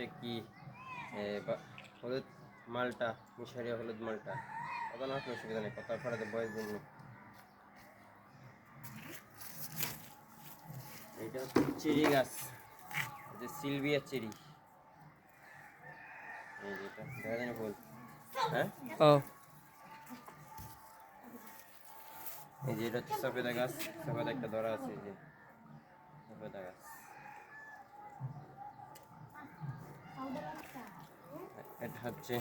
হচ্ছে কি হলুদ মালটা মিশরীয় হলুদ মালটা। কত না কোনো অসুবিধা নেই কত ফেরাতে বয়স দিন এইটা হচ্ছে চেরি গাছ এই যে সিলভিয়া চেরি। এই যে এটা দেখা যায় না ফুল হ্যাঁ? এই যে এটা হচ্ছে সফেদা গাছ সফেদা একটা ধরা আছে এই যে সফেদা গাছ। এটা হচ্ছে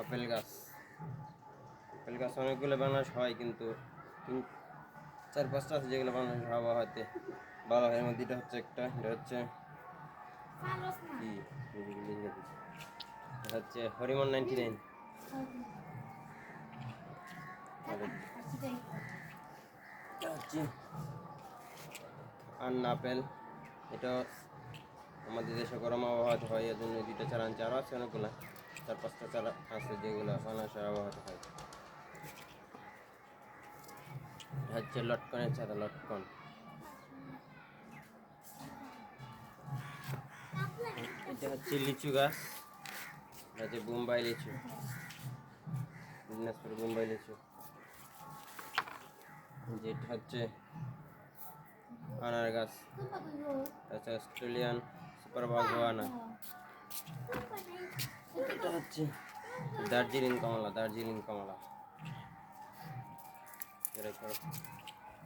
আপেল গাছ। আপেল গাছ অনেকগুলো বানাস হয় কিন্তু চার পাঁচটা আছে যেগুলো বানাস হওয়া হয়তো ভালো হয় মধ্যে এটা হচ্ছে একটা, এটা হচ্ছে। এটা হচ্ছে Hariman ninety nine. Anna apple. এটা আমাদের দেশে গরম আবহাওয়াতে হয় এর জন্য দুইটা চারা আনছে আছে অনেকগুলো। চার পাঁচটা চারা আছে যেগুলো বাংলাদেশের আবহাওয়াতে হয়। হচ্ছে লটকনের চারা লটকন। এটা হচ্ছে লিচু গাছ। হচ্ছে বোম্বাই লিচু। দিনাজপুর বোম্বাই লিচু। যেটা হচ্ছে আনার গাছ। অস্ট্রেলিয়ান। সুপার বাগোয়ানা এটা হচ্ছে দার্জিলিং কমলা দার্জিলিং কমলা। একটা